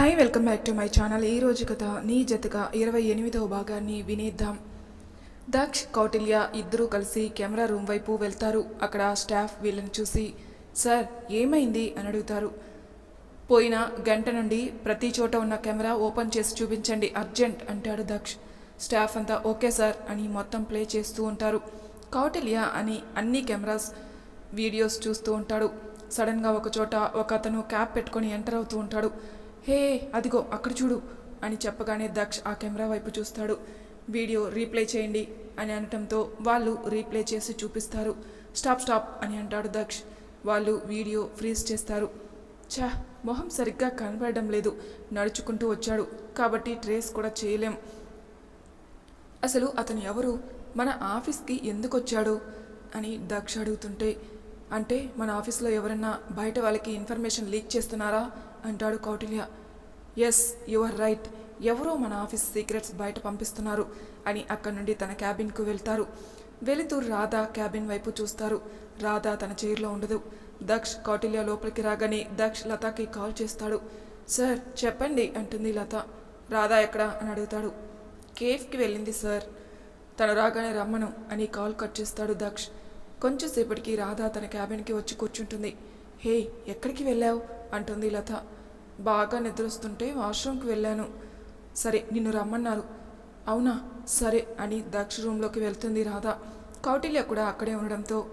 Hi welcome back to my channel. ఈ రోజు కథ నీ జతగా ఇరవై ఎనిమిదవ భాగాన్ని వినేద్దాం. దక్ష్ కౌటిల్య ఇద్దరూ కలిసి కెమెరా రూమ్ వైపు వెళ్తారు. అక్కడ స్టాఫ్ వీళ్ళని చూసి సార్ ఏమైంది? అని అడుగుతారు. పోయిన గంట నుండి ప్రతి చోట ఉన్న కెమెరా ఓపెన్ చేసి చూపించండి అర్జెంట్ అంటాడు దక్ష్. స్టాఫ్ అంతా ఓకే సార్ అని మొత్తం ప్లే చేస్తూ ఉంటారు. కౌటిల్య అని అన్ని కెమెరాస్ వీడియోస్ చూస్తూ ఉంటాడు. సడన్గా ఒక చోట ఒక అతను క్యాప్ పెట్టుకొని ఎంటర్ అవుతూ ఉంటాడు. హే అదిగో అక్కడ చూడు అని చెప్పగానే దక్ష్ ఆ కెమెరా వైపు చూస్తాడు. వీడియో రీప్లే చేయండి అని అనటంతో వాళ్ళు రీప్లే చేసి చూపిస్తారు. స్టాప్ స్టాప్ అని అంటాడు దక్ష్. వాళ్ళు వీడియో ఫ్రీజ్ చేస్తారు. ఛా మొహం సరిగ్గా కనబడడం లేదు. నడుచుకుంటూ వచ్చాడు. కాబట్టి ట్రేస్ కూడా చేయలేం. అసలు అతను ఎవరు? మన ఆఫీస్కి ఎందుకు వచ్చాడు? అని దక్ష అడుగుతుంటే అంటే మన ఆఫీస్లో ఎవరన్నా బయట వాళ్ళకి ఇన్ఫర్మేషన్ లీక్ చేస్తున్నారా? అంటాడు Kautilya. Yes you are right ఎవరో మన ఆఫీస్ సీక్రెట్స్ బయట పంపిస్తున్నారు అని అక్కడి నుండి తన క్యాబిన్కు వెళ్తారు. వెళుతూ రాధా క్యాబిన్ వైపు చూస్తారు. రాధా తన చైర్లో ఉండదు. దక్ష్ కౌటిల్య లోపలికి రాగానే దక్ష్ లతాకి కాల్ చేస్తాడు. సార్ చెప్పండి అంటుంది లత. రాధా ఎక్కడా? అని అడుగుతాడు. కేఫ్కి వెళ్ళింది సార్. తను రాగానే రమ్మను అని కాల్ కట్ చేస్తాడు దక్ష్. కొంచెంసేపటికి రాధా తన క్యాబిన్కి వచ్చి కూర్చుంటుంది. హే ఎక్కడికి వెళ్ళావు? అంటుంది లత. బాగా నిద్రొస్తుంటే వాష్రూమ్కి వెళ్ళాను. సరే నిన్ను రమ్మన్నారు. అవునా? సరే అని దక్ష రూమ్లోకి వెళ్తుంది రాధ. కౌటిల్య కూడా అక్కడే ఉండడంతో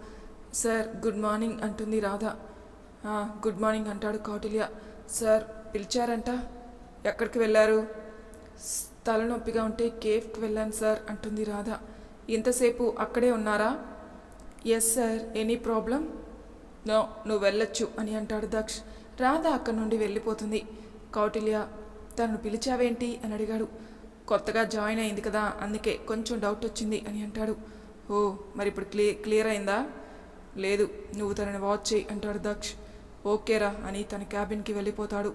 సార్ గుడ్ మార్నింగ్ అంటుంది రాధ. గుడ్ మార్నింగ్ అంటాడు కౌటిల్య. సార్ పిలిచారంట? ఎక్కడికి వెళ్ళారు? తలనొప్పిగా ఉంటే కేఫ్కి వెళ్ళాను సార్ అంటుంది రాధ. ఇంతసేపు అక్కడే ఉన్నారా? Yes sir any problem? No నువ్వు వెళ్ళొచ్చు అని అంటాడు దక్ష్. రాధ అక్కడి నుండి వెళ్ళిపోతుంది. కౌటిల్య తను పిలిచావేంటి అని అడిగాడు. కొత్తగా జాయిన్ అయింది కదా అందుకే కొంచెం డౌట్ వచ్చింది అని అంటాడు. ఓ మరి ఇప్పుడు క్లియర్ క్లియర్ అయిందా? లేదు నువ్వు తనని వాచ్ చేయి అంటాడు దక్ష్. ఓకేరా అని తన క్యాబిన్కి వెళ్ళిపోతాడు.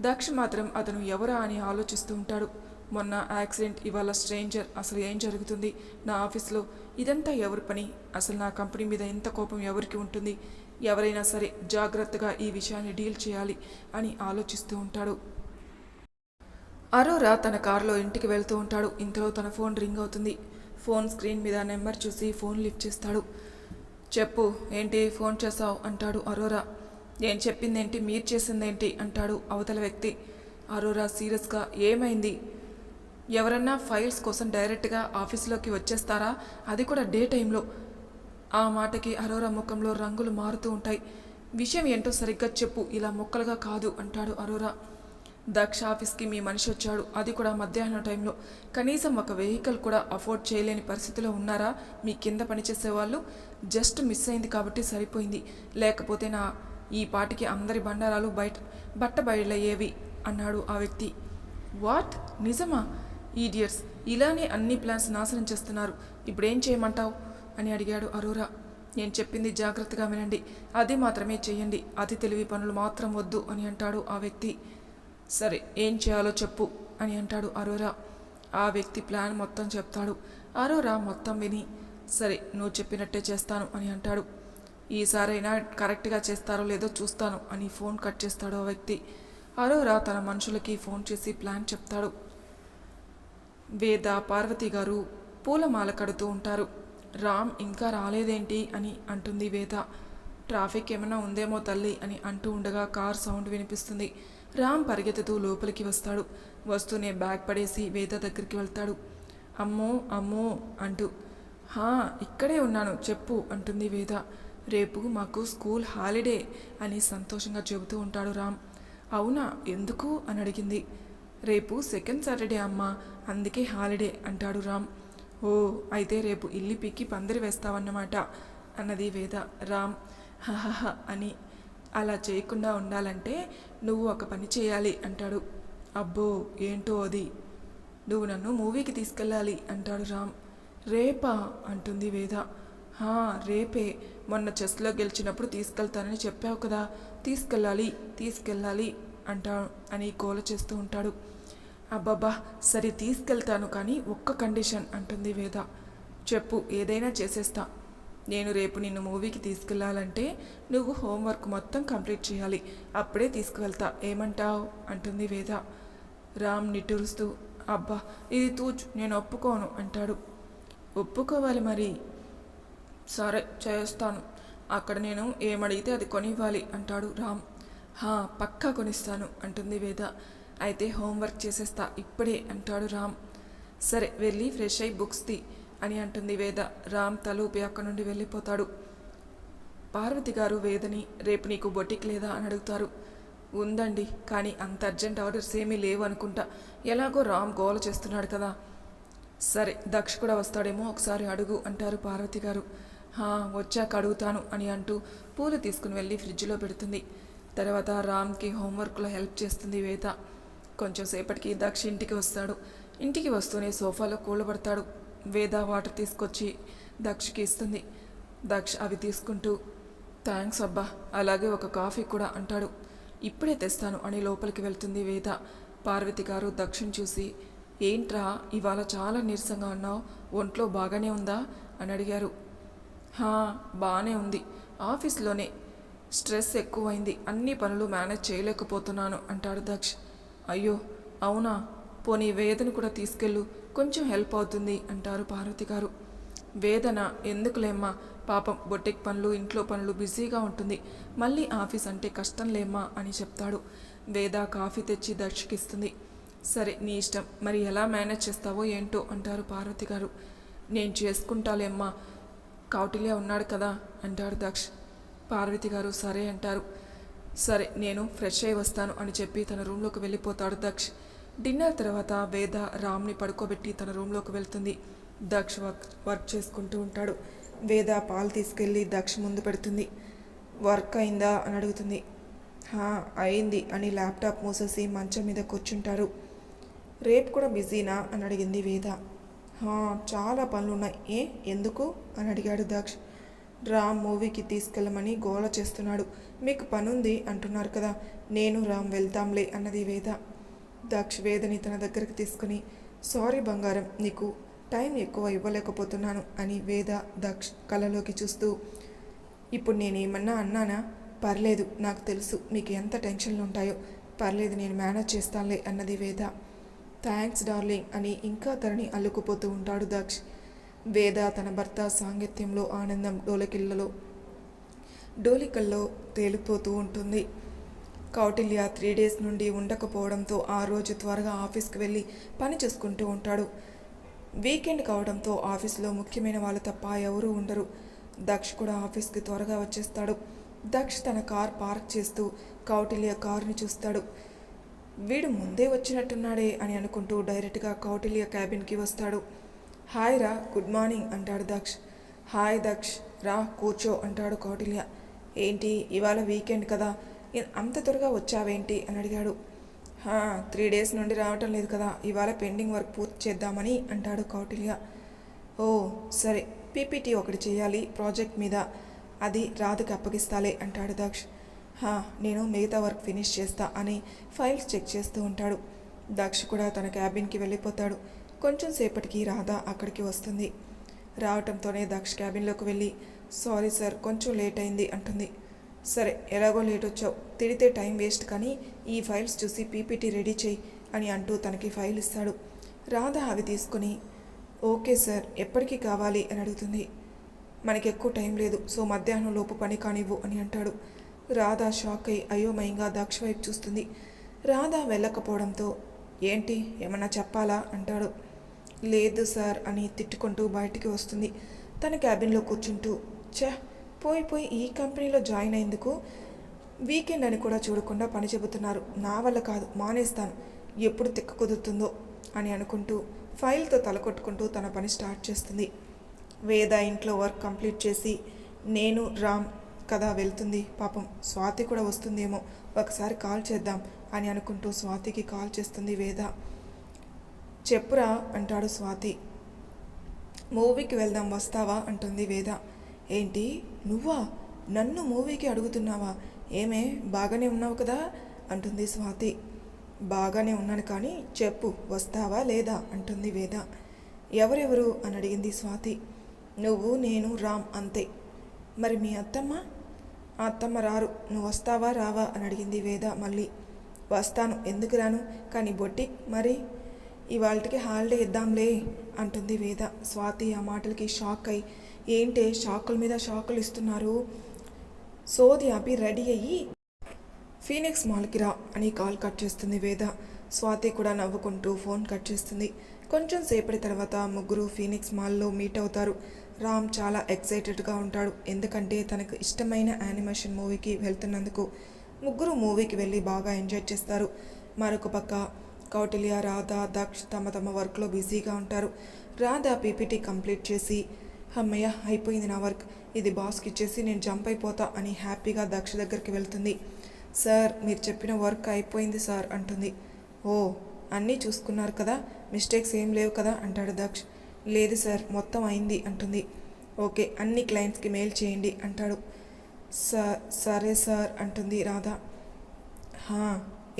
దక్ష్ మాత్రం అతను ఎవరా అని ఆలోచిస్తూ ఉంటాడు. మొన్న యాక్సిడెంట్ ఇవాళ స్ట్రేంజర్ అసలు ఏం జరుగుతుంది? నా ఆఫీస్లో ఇదంతా ఎవరి పని? అసలు నా కంపెనీ మీద ఎంత కోపం ఎవరికి ఉంటుంది? ఎవరైనా సరే జాగ్రత్తగా ఈ విషయాన్ని డీల్ చేయాలి అని ఆలోచిస్తూ ఉంటాడు. అరోరా తన కారులో ఇంటికి వెళ్తూ ఉంటాడు. ఇంతలో తన ఫోన్ రింగ్ అవుతుంది. ఫోన్ స్క్రీన్ మీద నెంబర్ చూసి ఫోన్ లిఫ్ట్ చేస్తాడు. చెప్పు ఏంటి ఫోన్ చేసావు అంటాడు అరోరా. నేను చెప్పిందేంటి? మీరు చేసిందేంటి? అంటాడు అవతల వ్యక్తి. అరోరా సీరియస్గా ఏమైంది? ఎవరన్నా ఫైల్స్ కోసం డైరెక్ట్గా ఆఫీస్లోకి వచ్చేస్తారా? అది కూడా డే టైంలో. ఆ మాటకి అరోరా ముఖంలో రంగులు మారుతూ ఉంటాయి. విషయం ఏంటో సరిగ్గా చెప్పు ఇలా మొక్కలుగా కాదు అంటాడు అరోరా. దక్ష ఆఫీస్కి మీ మనిషి వచ్చాడు అది కూడా మధ్యాహ్నం టైంలో. కనీసం ఒక వెహికల్ కూడా అఫోర్డ్ చేయలేని పరిస్థితిలో ఉన్నారా? మీ కింద పనిచేసే వాళ్ళు జస్ట్ మిస్ అయింది కాబట్టి సరిపోయింది. లేకపోతే నా ఈ పాటికి అందరి బండారాలు బయట బట్ట బయలయ్యేవి అన్నాడు ఆ వ్యక్తి. వాట్? నిజమా? ఈడియట్స్ ఇలానే అన్ని ప్లాన్స్ నాశనం చేస్తున్నారు. ఇప్పుడేం చేయమంటావు? అని అడిగాడు అరోరా. నేను చెప్పింది జాగ్రత్తగా వినండి. అది మాత్రమే చేయండి అతి తెలివి పనులు మాత్రం వద్దు అని అంటాడు ఆ వ్యక్తి. సరే ఏం చేయాలో చెప్పు అని అంటాడు అరోరా. ఆ వ్యక్తి ప్లాన్ మొత్తం చెప్తాడు. అరోరా మొత్తం విని సరే నువ్వు చెప్పినట్టే చేస్తాను అని అంటాడు. ఈసారైనా కరెక్ట్గా చేస్తారో లేదో చూస్తాను అని ఫోన్ కట్ చేస్తాడు ఆ వ్యక్తి. అరోరా తన మనుషులకి ఫోన్ చేసి ప్లాన్ చెప్తాడు. వేద పార్వతి గారు పూలమాల కడుతూ ఉంటారు. రామ్ ఇంకా రాలేదేంటి అని అంటుంది వేద. ట్రాఫిక్ ఏమైనా ఉందేమో తల్లి అని అంటూ ఉండగా కార్ సౌండ్ వినిపిస్తుంది. రామ్ పరిగెత్తుతూ లోపలికి వస్తాడు. వస్తూనే బ్యాగ్ పడేసి వేద దగ్గరికి వెళ్తాడు. అమ్మో అమ్మో అంటూ. హా ఇక్కడే ఉన్నాను చెప్పు అంటుంది వేద. రేపు మాకు స్కూల్ హాలిడే అని సంతోషంగా చెబుతూ ఉంటాడు రామ్. అవునా ఎందుకు? అని అడిగింది. రేపు సెకండ్ సాటర్డే అమ్మ అందుకే హాలిడే అంటాడు రామ్. ఓ అయితే రేపు ఇల్లి పీకి పందిరి వేస్తావన్నమాట అన్నది వేద. రామ్ హహహ అని. అలా చేయకుండా ఉండాలంటే నువ్వు ఒక పని చేయాలి అంటాడు. అబ్బో ఏంటో అది? నువ్వు నన్ను మూవీకి తీసుకెళ్ళాలి అంటాడు రామ్. రేపా? అంటుంది వేద. హా రేపే. మొన్న చెస్లో గెలిచినప్పుడు తీసుకెళ్తానని చెప్పావు కదా. తీసుకెళ్ళాలి తీసుకెళ్ళాలి అంటా అని గోల చేస్తూ ఉంటాడు. అబ్బబ్బా సరే తీసుకెళ్తాను కానీ ఒక్క కండిషన్ అంటుంది వేద. చెప్పు ఏదైనా చేసేస్తా. నేను రేపు నిన్ను మూవీకి తీసుకెళ్ళాలంటే నువ్వు హోంవర్క్ మొత్తం కంప్లీట్ చేయాలి. అప్పుడే తీసుకువెళ్తా. ఏమంటావు? అంటుంది వేద. రామ్ నిట్టూరుస్తూ అబ్బా ఇది తూచు నేను ఒప్పుకోను అంటాడు. ఒప్పుకోవాలి మరి. సరే చేస్తాను. అక్కడ నేను ఏమడిగితే అది కొనివ్వాలి అంటాడు రామ్. హా పక్కా కొనిస్తాను అంటుంది వేద. అయితే హోంవర్క్ చేసేస్తా ఇప్పుడే అంటాడు రామ్. సరే వెళ్ళి ఫ్రెష్ అయి బుక్స్ తీ అని అంటుంది వేద. రామ్ తలూపి అక్కడి నుండి వెళ్ళిపోతాడు. పార్వతి గారు వేదని రేపు నీకు బొటిక్ లేదా అని అడుగుతారు. ఉందండి కానీ అంత అర్జెంట్ ఆర్డర్స్ ఏమీ లేవు అనుకుంటా. ఎలాగో రామ్ గోల చేస్తున్నాడు కదా. సరే దక్ష కూడా వస్తాడేమో ఒకసారి అడుగు అంటారు పార్వతి గారు. హా వచ్చాక అడుగుతాను అని అంటూ పూలు తీసుకుని వెళ్ళి ఫ్రిడ్జ్లో పెడుతుంది. తర్వాత రామ్కి హోంవర్క్లో హెల్ప్ చేస్తుంది వేద. కొంచెం సేపటికి దక్ష ఇంటికి వస్తాడు. ఇంటికి వస్తూనే సోఫాలో కూలబడతాడు. వేద వాటర్ తీసుకొచ్చి దక్షకి ఇస్తుంది. దక్ష అవి తీసుకుంటూ థ్యాంక్స్ అబ్బా అలాగే ఒక కాఫీ కూడా అంటాడు. ఇప్పుడే తెస్తాను అని లోపలికి వెళ్తుంది వేద. పార్వతి గారు దక్షిణ చూసి ఏంట్రా ఇవాళ చాలా నీరసంగా ఉన్నావు. ఒంట్లో బాగానే ఉందా? అని అడిగారు. హా బాగానే ఉంది. ఆఫీస్లోనే స్ట్రెస్ ఎక్కువైంది. అన్ని పనులు మేనేజ్ చేయలేకపోతున్నాను అంటాడు దక్ష్. అయ్యో అవునా? పోనీ వేదన కూడా తీసుకెళ్ళు. కొంచెం హెల్ప్ అవుతుంది అంటారు పార్వతి గారు. వేదన ఎందుకులేమ్మా? పాపం బొట్టెక్ పనులు ఇంట్లో పనులు బిజీగా ఉంటుంది. మళ్ళీ ఆఫీస్ అంటే కష్టం లేమ్మా అని చెప్తాడు. వేద కాఫీ తెచ్చి దర్శకిస్తుంది. సరే నీ ఇష్టం. మరి ఎలా మేనేజ్ చేస్తావో ఏంటో అంటారు పార్వతి గారు. నేను చేసుకుంటాలేమ్మా. కౌటిల్య ఉన్నాడు కదా అంటాడు దక్ష్. పార్వతి గారు సరే అంటారు. సరే నేను ఫ్రెష్ అయి వస్తాను అని చెప్పి తన రూమ్లోకి వెళ్ళిపోతాడు దక్ష్. డిన్నర్ తర్వాత వేద రామ్ని పడుకోబెట్టి తన రూమ్లోకి వెళ్తుంది. దక్ష్ వర్క్ వర్క్ చేసుకుంటూ ఉంటాడు. వేద పాలు తీసుకెళ్ళి దక్ష్ ముందు పెడుతుంది. వర్క్ అయిందా అని అడుగుతుంది. "హా, అయింది అని ల్యాప్టాప్ మూసేసి మంచం మీద కూర్చుంటారు రేపు కూడా బిజీనా అని అడిగింది వేద. "హా, చాలా పనులున్నాయి. ఏ ఎందుకు? అని అడిగాడు దక్ష్. రామ్ మూవీకి తీసుకెళ్ళమని గోల చేస్తున్నాడు. మీకు పనుంది అంటున్నారు కదా. నేను రామ్ వెళ్తాంలే అన్నది వేద. దక్ష్ వేదని తన దగ్గరికి తీసుకుని సారీ బంగారం నీకు టైం ఎక్కువ ఇవ్వలేకపోతున్నాను అని వేద దక్ష్ కళలోకి చూస్తూ ఇప్పుడు నేనేమన్నా అన్నానా? పర్లేదు నాకు తెలుసు మీకు ఎంత టెన్షన్లు ఉంటాయో పర్లేదు నేను మేనేజ్ చేస్తానులే అన్నది వేద. థ్యాంక్స్ డార్లింగ్ అని ఇంకా తనని అల్లుకుపోతూ ఉంటాడు దక్ష్. వేద తన భర్త సాంగత్యంలో ఆనందం డోలకిల్లలో డోలికల్లో తేలిపోతూ ఉంటుంది. కౌటిల్య త్రీ డేస్ నుండి ఉండకపోవడంతో ఆ రోజు త్వరగా ఆఫీస్కి వెళ్ళి పని చేసుకుంటూ ఉంటాడు. వీకెండ్ కావడంతో ఆఫీస్లో ముఖ్యమైన వాళ్ళు తప్ప ఎవరూ ఉండరు. దక్ష్ కూడా ఆఫీస్కి త్వరగా వచ్చేస్తాడు. దక్ష్ తన కార్ పార్క్ చేస్తూ కౌటిల్య కారుని చూస్తాడు. వీడు ముందే వచ్చినట్టున్నాడే అని అనుకుంటూ డైరెక్ట్గా కౌటిల్య క్యాబిన్కి వస్తాడు. హాయ్ రా గుడ్ మార్నింగ్ అంటాడు దక్ష్. హాయ్ దక్ష్ రా కూర్చో అంటాడు కౌటిల్య. ఏంటి ఇవాళ వీకెండ్ కదా? అంత త్వరగా వచ్చావేంటి అని అడిగాడు. "హా, త్రీ డేస్ నుండి రావటం లేదు కదా ఇవాళ పెండింగ్ వర్క్ పూర్తి చేద్దామని అంటాడు కౌటిల్య. ఓ సరే పీపీటీ ఒకటి చేయాలి ప్రాజెక్ట్ మీద. అది రాధకి అప్పగిస్తాలే అంటాడు దక్ష్. హా నేను మిగతా వర్క్ ఫినిష్ చేస్తా అని ఫైల్స్ చెక్ చేస్తూ ఉంటాడు. దక్ష్ కూడా తన క్యాబిన్కి వెళ్ళిపోతాడు. కొంచెం సేపటికి రాధ అక్కడికి వస్తుంది. రావటంతోనే దక్ష క్యాబిన్లోకి వెళ్ళి సారీ సార్ కొంచెం లేట్ అయింది అంటుంది. సరే ఎలాగో లేట్ వచ్చావు. తిడితే టైం వేస్ట్ కానీ ఈ ఫైల్స్ చూసి పీపీటీ రెడీ చేయి అని అంటూ తనకి ఫైల్ ఇస్తాడు. రాధ అవి తీసుకుని ఓకే సార్ ఎప్పటికీ కావాలి అని అడుగుతుంది. మనకి ఎక్కువ టైం లేదు సో మధ్యాహ్నం లోపు పని కానివ్వు అని అంటాడు. రాధ షాక్ అయి అయోమయంగా దక్ష వైపు చూస్తుంది. రాధ వెళ్ళకపోవడంతో ఏంటి ఏమన్నా చెప్పాలా? అంటాడు. లేదు సార్ అని తిట్టుకుంటూ బయటికి వస్తుంది. తన క్యాబిన్లో కూర్చుంటూ ఛ పోయి పోయి ఈ కంపెనీలో జాయిన్ అయ్యేందుకు వీకెండ్ అని కూడా చూడకుండా పని చెబుతున్నారు. నా వల్ల కాదు మానేస్తాను. ఎప్పుడు తిక్క కుదురుతుందో అని అనుకుంటూ ఫైల్తో తలకొట్టుకుంటూ తన పని స్టార్ట్ చేస్తుంది. వేద ఇంట్లో వర్క్ కంప్లీట్ చేసి నేను రామ్ కదా వెళ్తుంది. పాపం స్వాతి కూడా వస్తుందేమో. ఒకసారి కాల్ చేద్దాం అని అనుకుంటూ స్వాతికి కాల్ చేస్తుంది వేద. చెప్పురా అంటాడు స్వాతి. మూవీకి వెళ్దాం వస్తావా? అంటుంది వేద. ఏంటి? నువ్వా? నన్ను మూవీకి అడుగుతున్నావా? ఏమే? బాగానే ఉన్నావు కదా? అంటుంది స్వాతి. బాగానే ఉన్నాను కానీ చెప్పు వస్తావా లేదా? అంటుంది వేద. ఎవరెవరు? అని అడిగింది స్వాతి. నువ్వు నేను రామ్ అంతే. మరి మీ అత్తమ్మ? ఆ అత్తమ్మ రారు. నువ్వు వస్తావా రావా? అని అడిగింది వేద మళ్ళీ. వస్తాను. ఎందుకు రాను? కానీ బొట్టి మరి? ఇవాళకి హాలిడే ఇద్దాంలే అంటుంది వేద. స్వాతి ఆ మాటలకి షాక్. అయి ఏంటే షాకుల మీద షాకులు ఇస్తున్నారు? సోది అభి రెడీ అయ్యి ఫీనిక్స్ మాల్కి రా అని కాల్ కట్ చేస్తుంది వేద. స్వాతి కూడా నవ్వుకుంటూ ఫోన్ కట్ చేస్తుంది. కొంచెం సేపటి తర్వాత ముగ్గురు ఫీనిక్స్ మాల్లో మీట్ అవుతారు. రామ్ చాలా ఎక్సైటెడ్గా ఉంటాడు. ఎందుకంటే తనకు ఇష్టమైన యానిమేషన్ మూవీకి వెళ్తున్నందుకు ముగ్గురు మూవీకి వెళ్ళి బాగా ఎంజాయ్ చేస్తారు. మరొక పక్క కౌటిల్య రాధ దక్ష తమ తమ వర్క్లో బిజీగా ఉంటారు. రాధ పీపీటీ కంప్లీట్ చేసి అమ్మయ్య అయిపోయింది నా వర్క్. ఇది బాస్కి ఇచ్చేసి నేను జంప్ అయిపోతా అని హ్యాపీగా దక్ష దగ్గరికి వెళ్తుంది. సార్ మీరు చెప్పిన వర్క్ అయిపోయింది సార్ అంటుంది. ఓ అన్నీ చూసుకున్నారు కదా. మిస్టేక్స్ ఏం లేవు కదా అంటాడు దక్ష. లేదు సార్ మొత్తం అయింది అంటుంది. ఓకే అన్ని క్లయింట్స్కి మెయిల్ చేయండి అంటాడు. సరే సార్ అంటుంది రాధ.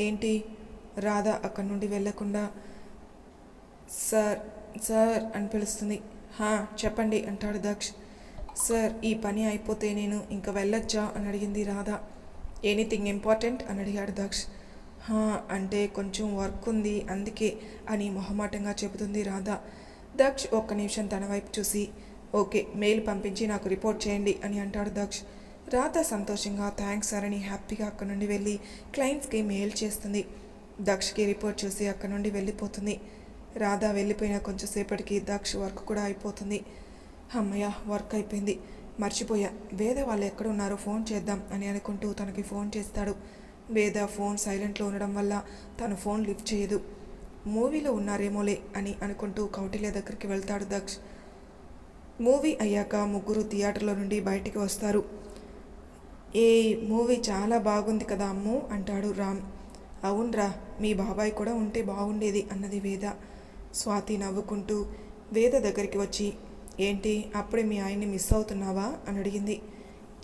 ఏంటి? రాధ అక్కడి నుండి వెళ్ళకుండా సార్ సార్ అని పిలుస్తుంది. హా చెప్పండి అంటాడు దక్ష్. సార్ ఈ పని అయిపోతే నేను ఇంకా వెళ్ళొచ్చా అని అడిగింది రాధ. ఎనీథింగ్ ఇంపార్టెంట్ అని అడిగాడు దక్ష్. హా అంటే కొంచెం వర్క్ ఉంది అందుకే అని మొహమాటంగా చెబుతుంది రాధ. దక్ష్ ఒక్క నిమిషం తన వైపు చూసి ఓకే మెయిల్ పంపించి నాకు రిపోర్ట్ చేయండి అని అంటాడు దక్ష్. రాధ సంతోషంగా థ్యాంక్స్ సార్ అని హ్యాపీగా అక్కడ నుండి వెళ్ళి క్లయింట్స్కి మెయిల్ చేస్తుంది. దక్షకి రిపోర్ట్ చూసి అక్కడ నుండి వెళ్ళిపోతుంది. రాధా వెళ్ళిపోయిన కొంచెంసేపటికి దక్ష వర్క్ కూడా అయిపోతుంది. అమ్మయ్య వర్క్ అయిపోయింది. మర్చిపోయా. వేద వాళ్ళు ఎక్కడున్నారో ఫోన్ చేద్దాం అని అనుకుంటూ తనకి ఫోన్ చేస్తాడు. వేద ఫోన్ సైలెంట్లో ఉండడం వల్ల తను ఫోన్ లిఫ్ట్ చేయదు. మూవీలో ఉన్నారేమోలే అని అనుకుంటూ కౌటిల్య దగ్గరికి వెళ్తాడు దక్ష్. మూవీ అయ్యాక ముగ్గురు థియేటర్లో నుండి బయటికి వస్తారు. ఏ మూవీ చాలా బాగుంది కదా అమ్ము అంటాడు రామ్. అవునరా మీ బాబాయ్ కూడా ఉంటే బాగుండేది అన్నది వేద. స్వాతి నవ్వుకుంటూ వేద దగ్గరికి వచ్చి ఏంటి అప్పుడే మీ ఆయన్ని మిస్ అవుతున్నావా? అని అడిగింది.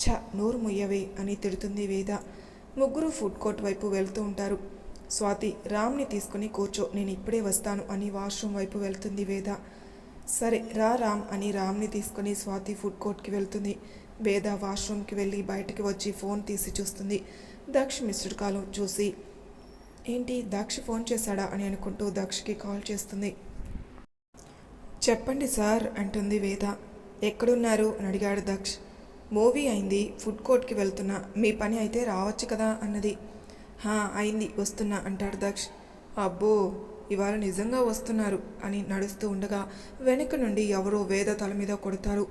ఛ నోరు ముయ్యవే అని తిడుతుంది వేద. ముగ్గురు ఫుడ్ కోర్ట్ వైపు వెళ్తూ ఉంటారు. స్వాతి రామ్ని తీసుకుని కూర్చో నేను ఇప్పుడే వస్తాను అని వాష్రూమ్ వైపు వెళ్తుంది వేద. సరే రా రామ్ అని రామ్ని తీసుకుని స్వాతి ఫుడ్ కోర్ట్కి వెళ్తుంది. వేద వాష్రూమ్కి వెళ్ళి బయటకు వచ్చి ఫోన్ తీసి చూస్తుంది. దక్ష్ మిస్డ్ కాల్ చూసి ఏంటి దాక్ష ఫోన్ చేశాడా అని అనుకుంటూ దాక్షకి కాల్ చేస్తుంది. చెప్పండి సార్ అంటుంది వేద. ఎక్కడున్నారు? అని అడిగాడు దక్ష్. మూవీ అయింది ఫుడ్ కోర్ట్కి వెళ్తున్నా. మీ పని అయితే రావచ్చు కదా? అన్నది. హా అయింది వస్తున్నా అంటాడు దక్ష్. అబ్బో ఇవాళ నిజంగా వస్తున్నారు అని నడుస్తూ ఉండగా వెనుక నుండి ఎవరో వేద తల మీద కొడతారు.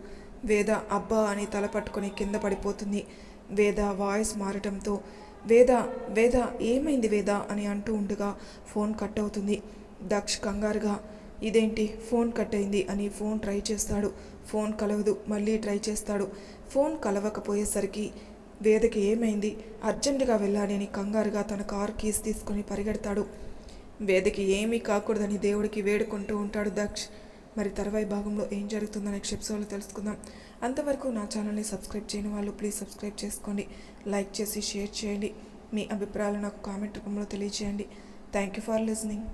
వేద అబ్బా అని తల పట్టుకొని కింద పడిపోతుంది. వేద వాయిస్ మారటంతో వేద వేద ఏమైంది వేద అని అంటూ ఉండగా ఫోన్ కట్ అవుతుంది దక్ష్ కంగారుగా ఇదేంటి ఫోన్ కట్ అయింది అని ఫోన్ ట్రై చేస్తాడు. ఫోన్ కలవదు మళ్ళీ ట్రై చేస్తాడు. ఫోన్ కలవకపోయేసరికి వేదకి ఏమైంది? అర్జెంటుగా వెళ్ళాలి అని కంగారుగా తన కార్ కీస్ తీసుకొని పరిగెడతాడు. వేదకి ఏమీ కాకూడదని దేవుడికి వేడుకుంటూ ఉంటాడు దక్ష్. మరి తర్వాయి భాగంలో ఏం జరుగుతుందో నెక్స్ట్ ఎపిసోడ్లో తెలుసుకుందాం. అంతవరకు నా ఛానల్ని సబ్స్క్రైబ్ చేయని వాళ్ళు ప్లీజ్ సబ్స్క్రైబ్ చేసుకోండి. లైక్ చేసి షేర్ చేయండి. మీ అభిప్రాయాలు నాకు కామెంట్ రూపంలో తెలియజేయండి. Thank you for listening